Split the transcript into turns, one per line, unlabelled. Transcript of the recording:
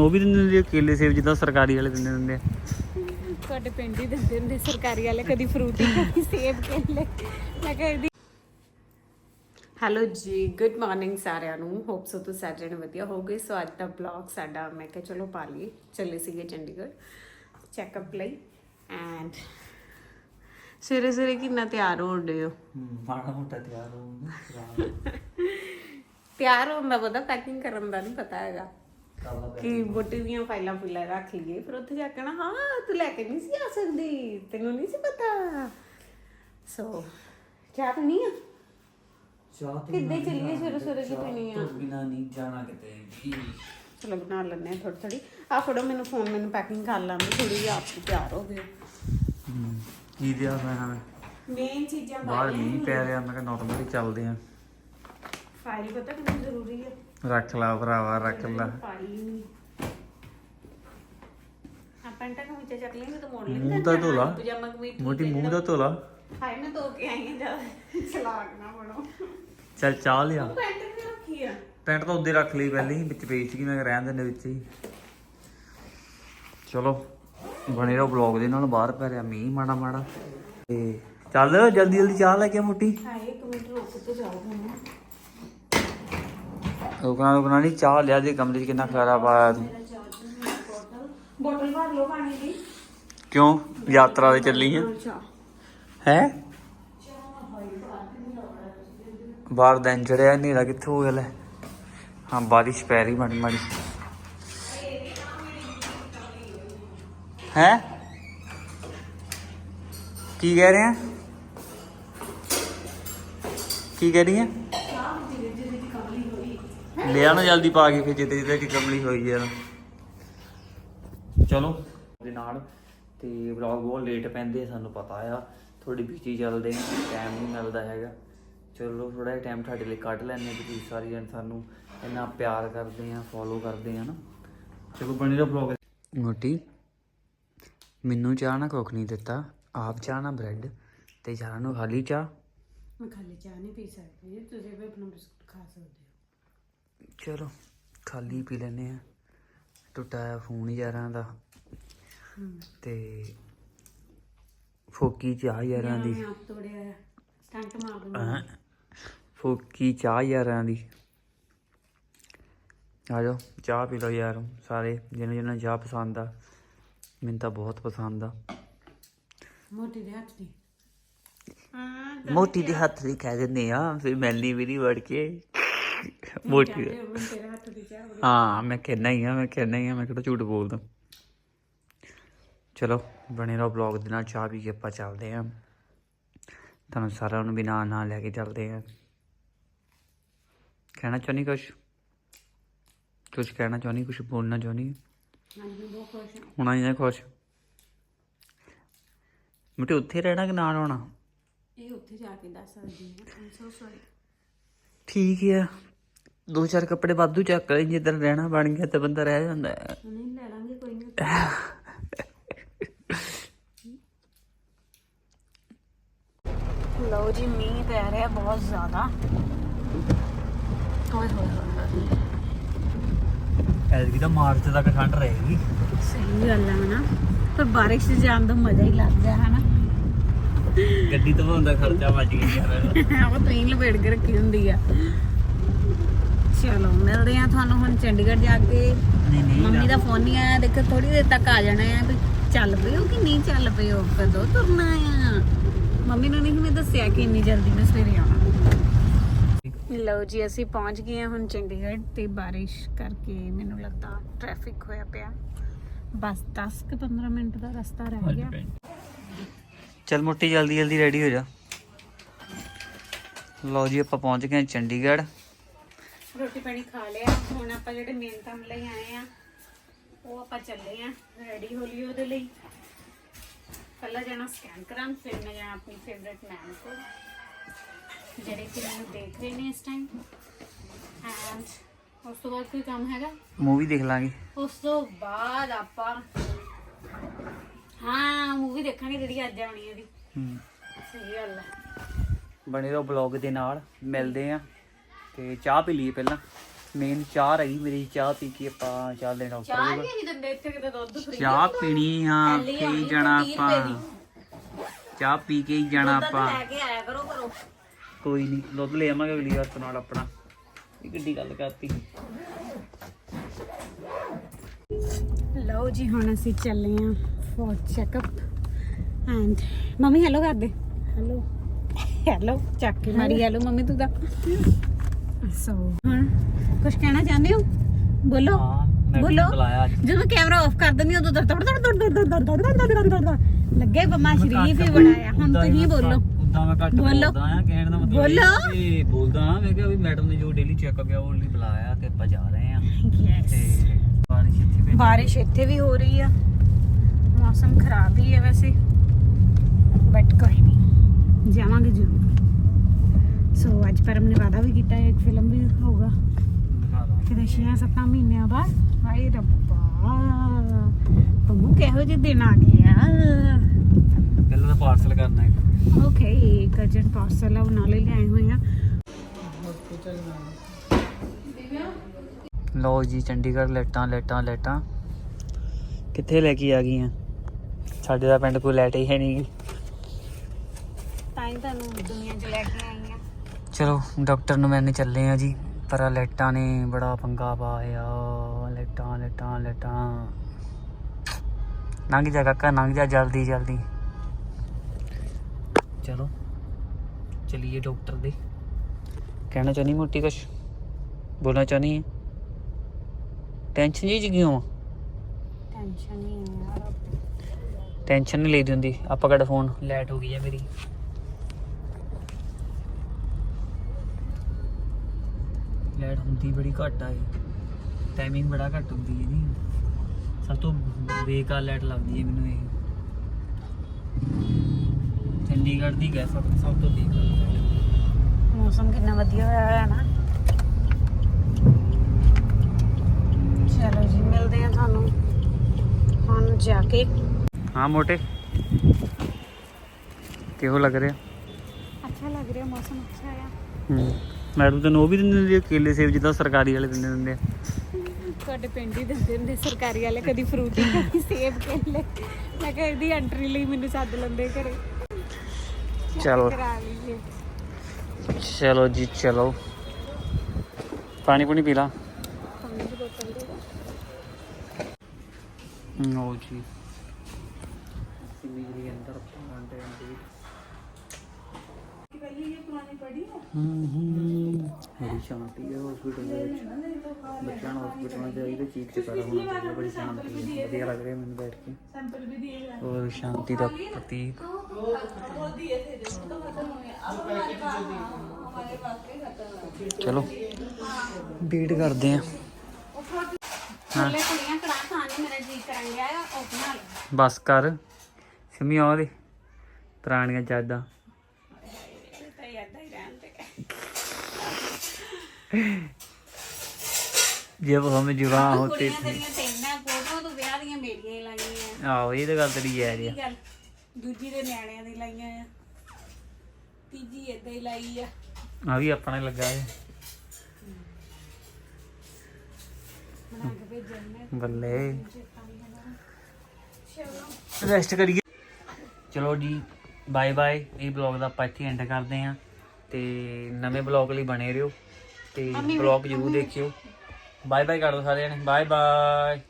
ਉਹ ਵੀ ਦਿੰਦੇ ਹੁੰਦੇ ਆ ਕੇਲੇ ਸੇਬ ਜਿੱਦਾਂ ਸਰਕਾਰੀ ਵਾਲੇ ਦਿੰਦੇ ਹੁੰਦੇ ਆ?
ਤੁਹਾਡੇ ਪਿੰਡ ਹੀ ਦਿੰਦੇ ਹੁੰਦੇ ਸਰਕਾਰੀ ਵਾਲੇ ਕਦੀ ਫਰੂਟੀ ਕਦੀ ਸੇਬ ਕੇਲੇ। ਮੈਂ ਕਹਿੰਦੀ ਹੈਲੋ ਜੀ ਗੁੱਡ ਮਾਰਨਿੰਗ ਸਾਰਿਆਂ ਨੂੰ। ਹੋਪ ਸੋ ਤੁਸੀਂ ਸਾਰੇ ਜਣੇ ਵਧੀਆ ਹੋਗੇ ਸੋ ਅੱਜ ਦਾ ਬਲੌਗ ਸਾਡਾ ਮੈਂ ਕਿਹਾ ਚਲੋ ਪਾ ਲਈਏ ਚੱਲੇ ਸੀਗੇ ਚੰਡੀਗੜ੍ਹ ਚੈੱਕਅਪ ਲਈ। ਐਂਡ ਸਵੇਰੇ ਸਵੇਰੇ ਕਿੰਨਾ ਤਿਆਰ ਹੋ ਰਹੇ ਹੋ?
ਮਾੜਾ ਮੋਟਾ ਤਿਆਰ ਹੋ
ਤਿਆਰ ਹੋਣ ਦਾ ਪਤਾ ਪੈਕਿੰਗ ਕਰਨ ਦਾ ਨਹੀਂ ਪਤਾ ਹੈਗਾ। ਕਿ ਬੋਟੀ ਦੀਆਂ ਫਾਈਲਾਂ ਫੁੱਲਾਂ ਰੱਖ ਲਈਏ। ਫਿਰ ਉੱਥੇ ਜਾ ਕੇ ਨਾ ਹਾਂ ਤੂੰ ਲੈ ਕੇ ਨਹੀਂ ਸੀ ਆ ਸਕਦੀ ਤੈਨੂੰ ਨਹੀਂ ਸੀ ਪਤਾ। ਸੋ ਚਾਹ ਪੀਣੀ ਆ?
ਚਾਹ
ਕਿੱਦੇ ਚੱਲੀਏ ਸਵੇਰੇ ਸਵੇਰੇ ਕੀ ਪੀਣੀ ਆ?
ਬਿਨਾ ਨਹੀਂ ਜਾਣਾ ਕਿਤੇ ਵੀ।
ਚਲੋ ਬਣਾ ਲੈਣੇ ਥੋੜੀ ਥੋੜੀ ਆ ਫੜੋ ਮੈਨੂੰ ਫੋਨ ਮੈਨੂੰ ਪੈਕਿੰਗ ਕਰ ਲਾਂਗੇ ਥੋੜੀ ਜਿਹੀ ਆਪ ਵੀ ਤਿਆਰ ਹੋ ਗਏ।
ਕੀ ਦਿਆ ਮੈਂ?
ਮੇਨ ਚੀਜ਼ਾਂ
ਬਾਹਰ ਮੀਂਹ ਪੈ ਰਿਹਾ ਮੈਂ ਕਿਹਾ ਨਾਰਮਲੀ ਚੱਲਦੇ ਆ।
ਫਾਈਲ ਪਤਾ ਕਿੰਨੀ ਜ਼ਰੂਰੀ ਹੈ
ਰੱਖ ਲਾ ਭਰਾਵਾ ਰੱਖ ਲਾ।
ਪਾਈ ਨਹੀਂ। ਆ ਪੈਂਟਾ ਨੂੰ ਵਿੱਚ ਚੱਕ ਲੈਂਗੇ ਤਾਂ ਮੋੜ ਲੈਂਗੇ
ਮੂੰਹ ਤਾਂ ਧੋ ਲਾ।
ਪਜਾਮਾ ਕਮੀਜ਼
ਮੋਟੀ ਮੂੰਹ ਦਾ ਧੋਲਾ
ਹਾਏ ਮੈਂ ਧੋ ਕੇ ਆਈ ਹਾਂ ਜਦ ਚਲਾਕ ਨਾ ਬਣੋ।
ਚੱਲ ਚਾਹ ਲਿਆ।
ਪੈਂਟ ਵੀ ਰੱਖੀ ਆ?
ਪੈਂਟ ਤਾਂ ਉੱਦੇ ਰੱਖ ਲਈ ਪਹਿਲੇ ਹੀ ਵਿੱਚ ਪਈ ਸੀਗੀ ਮੈਂ ਰਹਿਣ ਦਿੰਦੇ ਵਿੱਚ ਹੀ। ਚਲੋ ਬਣੇ ਰਹੋ ਬਲੌਗ ਦੇ ਨਾਲ ਬਾਹਰ ਪੈ ਰਿਹਾ ਮੀਂਹ ਮਾੜਾ ਮਾੜਾ। ਤੇ ਚੱਲ ਜਲਦੀ ਜਲਦੀ ਚਾਹ ਲੈ ਕੇ ਮੋਟੀ।
ਹਾਏ ਇੱਕ ਮਿੰਟ ਰੁਕ ਤੇ ਜਾਓ ਹੁਣ
ਰੁਕਣਾ ਰੁਕਣਾ ਨਹੀਂ ਚਾਹ ਲਿਆ ਦੇ ਕਮਰੇ 'ਚ ਕਿੰਨਾ ਖਲਾਰਾ ਪਾਇਆ ਤੂੰ?
ਬੋਟਲ ਬੋਟਲ ਭਰ ਲਓ ਪਾਣੀ ਦੀ।
ਕਿਉਂ? ਯਾਤਰਾ ਤੇ ਚੱਲੀ ਆ? ਹੈ? ਬਾਹਰ ਦਿਨ ਚੜਿਆ ਹਨੇਰਾ ਕਿੱਥੋਂ ਹੋ ਗਿਆ ਲੈ? ਹਾਂ ਬਾਰਿਸ਼ ਪੈ ਰਹੀ ਮਾੜੀ ਮਾੜੀ। ਹੈ? ਕੀ ਕਹਿ ਰਹੇ? ਆ ਕੀ ਕਹਿ ਰਹੀ ਆ? ਲਿਆ ਨਾ ਜਲਦੀ ਪਾ ਕੇ ਫਿਰ ਜਿੱਤੇ ਜਿੱਤੇ ਕਿ ਕਮਲੀ ਹੋਈ ਯਾਰ ਚਲੋ। ਦੇ ਨਾਲ ਤੇ ਵਲੌਗ ਬਹੁਤ ਲੇਟ ਪੈਂਦੇ ਸਾਨੂੰ ਪਤਾ ਆ। ਥੋੜੀ ਬਿਜ਼ੀ ਚੱਲਦੇ ਟਾਈਮ ਨਹੀਂ ਮਿਲਦਾ ਹੈਗਾ। ਚਲੋ ਥੋੜਾ ਜਿਹਾ ਟਾਈਮ ਤੁਹਾਡੇ ਲਈ ਕੱਢ ਲੈਣੇ ਕਿ ਤੁਸੀਂ ਸਾਰੀ ਜਣ ਸਾਨੂੰ ਇੰਨਾ ਪਿਆਰ ਕਰਦੇ ਆ ਫੋਲੋ ਕਰਦੇ ਆ ਨਾ। ਚਲੋ ਬਣੇ ਰਹੋ ਵਲੌਗ ਮੋਟੀ ਮੈਨੂੰ ਚਾਹ ਨਾ ਕੁੱਖ ਨਹੀਂ ਦਿੱਤਾ। ਆਪ ਚਾਹ ਨਾ ਬ੍ਰੈਡ ਤੇ ਚਾਹ ਨੂੰ ਖਾਲੀ ਚਾਹ।
ਮੈਂ ਖਾਲੀ ਚਾਹ ਨਹੀਂ ਪੀ ਸਕਦੀ ਤੁਸੀਂ ਵੀ ਆਪਣਾ ਬਿਸਕੁਟ ਖਾ ਸਕਦੇ
ਚਲੋ ਖਾਲੀ ਪੀ ਲੈਨੇ ਆ ਟੁੱਟਾ ਫੋਨ ਯਾਰਾਂ ਦਾ। ਤੇ ਫੋਕੀ ਚਾਹ ਯਾਰਾਂ ਦੀ।
ਮੈਂ ਆਪ ਤੋੜਿਆ ਆ ਸਟੰਟ ਮਾਰ ਦੂੰਗਾ
ਹੈਂ? ਫੋਕੀ ਚਾਹ ਯਾਰਾਂ ਦੀ। ਆ ਜਾਓ ਚਾਹ ਪੀ ਲਓ ਯਾਰ ਸਾਰੇ ਜਿਹਨਾਂ ਜਿਹਨਾਂ ਨੂੰ ਚਾਹ ਪਸੰਦ ਆ। ਮੈਨੂੰ ਤਾਂ ਬਹੁਤ ਪਸੰਦ ਆ।
ਮੋਟੀ ਦੇ ਹੱਥ ਦੀ। ਹਾਂ
ਮੋਟੀ ਦੇ ਹੱਥ ਦੀ ਕਹਿ ਦਿੰਦੇ ਆ ਫਿਰ ਮੈਲੀ ਵੀ ਨਹੀਂ ਵੜ ਕੇ।
ਚਾਹ ਬੜੀ-
ਹਾਂ ਮੈਂ ਕਹਿਣਾ ਹੀ ਆ ਮੈਂ ਕਹਿਣਾ ਹੀ ਆ ਮੈਂ ਕਿਹੜਾ ਝੂਠ ਬੋਲਦਾ। ਚਲੋ ਬਣੇ ਰਹੋ ਬਲੌਗ ਦੇ ਨਾਲ ਚਾਹ ਪੀ ਕੇ ਆਪਾਂ ਚੱਲਦੇ ਆ। ਤੁਹਾਨੂੰ ਸਾਰਿਆਂ ਨੂੰ ਵੀ ਨਾਲ ਨਾਲ ਲੈ ਕੇ ਚੱਲਦੇ ਆ। ਕਹਿਣਾ ਚਾਹੁੰਦੀ ਕੁਛ? ਕੁਛ ਕਹਿਣਾ ਚਾਹੁੰਦੀ ਕੁਛ ਬੋਲਣਾ ਚਾਹੁੰਦੀ?
ਹਾਂਜੀ ਬਹੁਤ ਖੁਸ਼ ਹਾਂ।
ਹੋਣਾ ਹੀ ਨਾ ਖੁਸ਼। ਮਿੱਟੇ ਉੱਥੇ ਰਹਿਣਾ ਕਿ ਨਾਲ ਹੋਣਾ?
ਇਹ ਉੱਥੇ ਜਾ ਕੇ ਦੱਸ ਸਕਦੀ ਹਾਂ। ਆਮ ਸੋ ਸੌਰੀ
ਠੀਕ ਆ। ਦੋ ਚਾਰ ਕੱਪੜੇ ਵਾਧੂ ਚੱਕ ਲੈ ਜਿੱਦਾਂ ਰਹਿਣਾ ਬਣ ਗਿਆ ਤਾਂ ਬੰਦਾ ਰਹਿ ਜਾਂਦਾ ਹੈ।
ਨਹੀਂ ਲੈ ਲਾਂਗੇ ਕੋਈ ਨਹੀਂ। ਲਓ ਜੀ ਮੀਂਹ ਪੈ ਰਿਹਾ ਬਹੁਤ ਜ਼ਿਆਦਾ। ਹੋਏ ਹੋਏ ਹੋਏ।
ਐਤਕੀ ਤਾਂ ਮਾਰਚ ਤੱਕ ਠੰਡ ਰਹੇਗੀ।
ਸਹੀ ਗੱਲ ਹੈ ਨਾ ਪਰ ਬਾਰਿਸ਼ 'ਚ ਜਾਣ ਦਾ ਮਜ਼ਾ ਹੀ ਲੱਗਦਾ ਹੈ ਨਾ
ਗੱਡੀ ਧਵਾਉਣ ਦਾ ਖਰਚਾ ਬਚ ਗਿਆ ਯਾਰ।
ਉਹ ਤੁਸੀਂ ਲਪੇੜ ਕੇ ਰੱਖੀ ਹੁੰਦੀ ਆ। ਚਲੋ ਮਿਲਦੇ ਆ ਤੁਹਾਨੂੰ ਹੁਣ ਚੰਡੀਗੜ੍ਹ ਜਾ ਕੇ।
ਨਹੀਂ ਨਹੀਂ
ਮੰਮੀ ਦਾ ਫੋਨ ਨਹੀਂ ਆਇਆ ਦੇਖੋ ਥੋੜੀ ਦੇਰ ਤੱਕ ਆ ਜਾਣਾ ਆ ਵੀ ਚੱਲ ਪਏ ਹੋ ਕਿ ਨਹੀਂ ਚੱਲ ਪਏ ਹੋ? ਕਦੋਂ ਤੁਰਨਾ ਆ? ਮੰਮੀ ਨੂੰ ਨਹੀਂ ਮੈਂ ਦੱਸਿਆ ਕਿ ਇੰਨੀ ਜਲਦੀ ਮੈਂ ਸਵੇਰੇ ਆਉਣਾ। ਲਓ ਜੀ ਅਸੀਂ ਪਹੁੰਚ ਗਏ ਹਾਂ ਹੁਣ ਚੰਡੀਗੜ੍ਹ ਤੇ ਬਾਰਿਸ਼ ਕਰਕੇ ਮੈਨੂੰ ਲੱਗਦਾ ਟ੍ਰੈਫਿਕ ਹੋਇਆ ਪਿਆ। ਬਸ 10 ਕਿ 15 ਮਿੰਟ ਦਾ ਰਸਤਾ ਰਹਿ ਗਿਆ।
ਚਲ ਮੋਟੀ ਜਲਦੀ ਜਲਦੀ ਰੈਡੀ ਹੋ ਜਾ। ਲਓ ਜੀ ਆਪਾਂ ਪਹੁੰਚ ਗਏ ਚੰਡੀਗੜ੍ਹ।
ਰੋਟੀ ਪਾਣੀ ਖਾ ਲਿਆ। ਹੁਣ ਆਪਾਂ ਜਿਹੜੇ ਮੇਨ ਕੰਮ ਲਈ ਆਏ ਆ ਉਹ ਆਪਾਂ ਚੱਲੇ ਆ ਰੈਡੀ ਹੋ ਲਈ ਉਹਦੇ ਲਈ। ਪਹਿਲਾਂ ਜਾਣਾ ਸਕੈਨ ਕਰਾਂ ਫਿਰ ਮੈਂ ਜਾਣਾ ਆਪਣੀ ਫੇਵਰਿਟ ਮੈਮ ਕੋਲ ਜਿਹੜੇ ਕਿ ਮੈਨੂੰ ਦੇਖ ਰਹੇ ਨੇ ਇਸ ਟਾਈਮ ਐਂਡ ਉਸ ਤੋਂ ਬਾਅਦ ਕੋਈ ਕੰਮ ਹੈਗਾ?
ਮੂਵੀ ਦੇਖ ਲਾਂਗੇ।
ਉਸ ਤੋਂ ਬਾਅਦ ਆਪਾਂ ਹਾਂ ਮੂਵੀ ਦੇਖਾਂਗੇ ਜਿਹੜੀ ਅੱਜ ਆਉਣੀ ਹੈ ਦੀ
ਹੂੰ।
ਸਹੀ ਗੱਲ ਹੈ
ਬਣੇ ਰਹੋ ਬਲੌਗ ਦੇ ਨਾਲ ਮਿਲਦੇ ਆ। ਤੇ ਚਾਹ ਪੀ ਲਈਏ ਪਹਿਲਾਂ। ਮੇਨ ਚਾਹ ਰਹੀ ਮੇਰੀ ਚਾਹ ਪੀ ਕੇ ਆਪਾਂ ਚੱਲਦੇ ਡਾਕਟਰ
ਚਾਹ
ਕੋਲ।
ਨਹੀਂ ਦਿੰਦੇ ਇੱਥੇ ਕਿਤੇ ਦੁੱਧ ਫਰੀ
ਚਾਹ ਪੀਣੀ ਹਾਂ ਪੀ ਜਾਣਾ ਆਪਾਂ। ਚਾਹ ਪੀ ਕੇ ਹੀ ਜਾਣਾ ਆਪਾਂ।
ਲੈ ਕੇ ਆਇਆ ਕਰੋ ਕਰੋ
ਕੋਈ ਨਹੀਂ ਦੁੱਧ ਲੈ ਆਵਾਂਗੇ ਅਗਲੀ ਵਾਰ ਤੋਂ ਨਾਲ ਆਪਣਾ। ਇਹ ਕਿੱਡੀ ਗੱਲ ਕਰਤੀ।
ਲਓ ਜੀ ਹੁਣ ਅਸੀਂ ਚੱਲੇ ਆਂ for checkup and mummy hello ਕਰ ਦੇ। ਹੈਲੋ ਹੈਲੋ ਚੱਕ ਕੇ ਮਾਰੀ ਹੈਲੋ ਮੰਮੀ ਤੂੰ ਦਾ ਸੋ ਕਹਿਣਾ ਚਾਹੁੰਦੇ ਹੋ ਬੋਲੋ ਬੋਲੋ ਜਦੋਂ ਕੈਮਰਾ
ਬਾਰਿਸ਼ ਇੱਥੇ
ਵੀ ਹੋ ਰਹੀ ਆ ਮੌਸਮ ਖਰਾਬ ਹੀ ਆ ਵੈਸੇ ਬਟ ਕੋਈ ਨਹੀਂ ਜਾਵਾਂਗੇ ਜ਼ਰੂਰ ਸੋ ਅੱਜ ਪਰਮ ਨੇ ਵਾਦਾ ਵੀ ਕੀਤਾ ਹੈ ਇੱਕ ਫਿਲਮ ਵੀ ਹੋਊਗਾ। ਕਿਤੇ 6-7 ਮਹੀਨਿਆਂ ਬਾਅਦ। ਹਾਏ ਰੱਬਾ ਪੰਮੂ ਕਿਹੋ ਜਿਹੇ ਦਿਨ ਆ ਗਏ ਆ।
ਪਹਿਲਾਂ ਤਾਂ ਪਾਰਸਲ ਕਰਨਾ ਹੈ
ਓਕੇ ਇੱਕ ਅਰਜੈਂਟ ਪਾਰਸਲ ਆ ਉਹ ਨਾਲੇ ਲਿਆਏ ਹੋਏ ਆ।
ਲਓ ਜੀ ਚੰਡੀਗੜ੍ਹ ਲੈਟਾਂ ਲੈਟਾਂ ਲੈਟਾਂ ਕਿੱਥੇ ਲੈ ਕੇ ਆ ਗਈਆਂ? ਸਾਡੇ ਦਾ ਪਿੰਡ ਕੋਈ ਲੈਟ ਹੀ ਹੈ ਨਹੀਂ
ਤਾਂ ਹੀ ਤੁਹਾਨੂੰ ਦੁਨੀਆ 'ਚ ਲੈ ਕੇ ਆਈ
ਚਲੋ ਡਾਕਟਰ ਨੂੰ ਮੈਨੇ ਚੱਲੇ ਆ ਜੀ ਪਰ ਲਾਈਟਾਂ ਨੇ ਬੜਾ ਪੰਗਾ ਪਾਇਆ। ਲਾਈਟਾਂ ਲਾਈਟਾਂ ਲਾਈਟਾਂ। ਲੰਘ ਜਾ ਕਾਕਾ ਲੰਘ ਜਾ ਜਲਦੀ ਜਲਦੀ। ਚਲੋ ਚਲਿਏ ਡਾਕਟਰ ਦੇ। ਕਹਿਣਾ ਚਾਹਨੀ ਮੋਟੀ ਕੁਛ? ਬੋਲਣਾ ਚਾਹਨੀ ਹੈ ਟੈਨਸ਼ਨ ਜੀ ਚ ਕਿਉਂ
ਟੈਨਸ਼ਨ ਨਹੀਂ
ਟੈਨਸ਼ਨ ਨਹੀਂ ਲਈਦੀ ਹੁੰਦੀ। ਆਪਾਂ ਕਿਹੜਾ ਫੋਨ ਲੈਟ ਹੋ ਗਈ ਹੈ ਮੇਰੀ। ਲੈਟ ਹੁੰਦੀ ਬੜੀ ਘੱਟ ਆ ਇਹ। ਟਾਈਮਿੰਗ ਬੜਾ ਘੱਟ ਹੁੰਦੀ ਹੈ ਇਹਦੀ। ਸਭ ਤੋਂ ਬੇਕਾਰ ਲੈਟ ਲੱਗਦੀ ਹੈ ਮੈਨੂੰ ਇਹ। ਚੰਡੀਗੜ੍ਹ ਦੀ ਗੈਸ ਸਭ ਸਭ ਤੋਂ ਬੇਕਾਰ ਲਾਈਟ
ਮੌਸਮ ਕਿੰਨਾ ਵਧੀਆ ਹੋਇਆ ਹੈ ਨਾ। ਚਲੋ ਜੀ ਮਿਲਦੇ ਆ ਤੁਹਾਨੂੰ। ਹੁਣ ਜਾ ਕੇ।
ਹਾਂ ਮੋਟੇ। ਕਿਹੋ ਲੱਗ ਰਿਹਾ?
ਅੱਛਾ ਲੱਗ ਰਿਹਾ ਮੌਸਮ ਅੱਛਾ ਆ।
ਹੂੰ। ਮੈਡਮ ਤੈਨੂੰ ਉਹ ਵੀ ਦਿੰਦੇ ਹੁੰਦੇ ਆ ਕੇਲੇ ਸੇਬ ਜਿੱਦਾਂ ਸਰਕਾਰੀ ਵਾਲੇ ਦਿੰਦੇ ਹੁੰਦੇ ਆ?
ਤੁਹਾਡੇ ਪਿੰਡ ਹੀ ਦਿੰਦੇ ਹੁੰਦੇ ਸਰਕਾਰੀ ਵਾਲੇ ਕਦੀ ਫਰੂਟੀ ਕਦੀ ਸੇਬ ਕੇਲੇ। ਮੈਂ ਕਿਹਾ ਇਹਦੀ ਐਂਟਰੀ ਲਈ ਮੈਨੂੰ ਸੱਦ ਲੈਂਦੇ ਘਰੇ।
ਚਲੋ।
ਕਰਾ ਲਈਏ।
ਚਲੋ ਜੀ ਚਲੋ। ਪਾਣੀ ਪੂਣੀ ਪੀ ਲਾ।
ਪਾਣੀ ਦੀ ਬੋਤਲ ਦੇ
ਨੋ ਜੀ। ਸਿਮੀ ਅੰਦਰ ਪਾਉਂਦੇ ਆਂ ਹੂੰ ਹੂੰ। ਬੜੀ ਸ਼ਾਂਤੀ ਹੈ ਹਸਪੀਟਲ ਦੇ ਵਿੱਚ। ਬੱਚਿਆਂ ਨੂੰ ਹਸਪੀਟਲਾਂ 'ਚ ਆਈਦਾ ਚੀਕ ਚਿਹਾੜਾ ਹੋਣਾ ਚਾਹੀਦਾ ਬੜੀ ਸ਼ਾਂਤੀ ਹੈ। ਵਧੀਆ ਲੱਗ ਰਿਹਾ ਮੈਨੂੰ ਬੈਠ ਕੇ। ਔਰ ਸ਼ਾਂਤੀ ਦਾ ਪ੍ਰਤੀਕ। ਚਲੋ ਵੇਟ ਕਰਦੇ ਆ
ਛੋਲੇ ਕੁੜੀਆਂ ਕੜਾ ਖਾਣ ਨੂੰ ਮੇਰਾ ਜੀ ਕਰਨ ਗਿਆ ਆ ਉਹ ਬਣਾ ਲਓ।
ਬਸ ਕਰ। ਸਿਮੀ ਆ ਦੇ ਪੁਰਾਣੀਆਂ ਯਾਦਾਂ
ਇਹ ਤਾਂ ਯਾਦਾਂ ਹੀ ਰਹਿਣ ਤੇ
ਜਬ ਹਮ ਜਵਾਂ ਹੋਤੇ
ਕੁੜੀਆਂ
ਆਹੋ ਇਹ ਤਾਂ ਗੱਲ ਤੇਰੀ
ਯਾਰ ਆ ਦੂਜੀ ਦੇ ਨਿਆਣਿਆਂ ਦੀ ਲਾਈਆਂ ਆ। ਤੀਜੀ ਏਦਾਂ ਹੀ ਲਾਈ ਆ।
ਆ ਵੀ ਆਪਣਾ ਲੱਗਾ ਹੈ ਬੱਲੇ। ਚਲੋ। ਰੈਸਟ ਕਰੀਏ। ਚਲੋ ਜੀ ਬਾਏ ਬਾਏ ਇਹ ਬਲੌਗ ਦਾ ਆਪਾਂ ਇੱਥੇ ਐਂਡ ਕਰਦੇ ਹਾਂ। ਤੇ ਨਵੇਂ ਬਲੌਗ ਲਈ ਬਣੇ ਰਹੋ। ਤੇ ਬਲੌਗ ਜ਼ਰੂਰ ਦੇਖਿਓ। ਬਾਏ ਬਾਏ ਕਰ ਦੋ ਸਾਰਿਆਂ ਨੇ। Bye bye.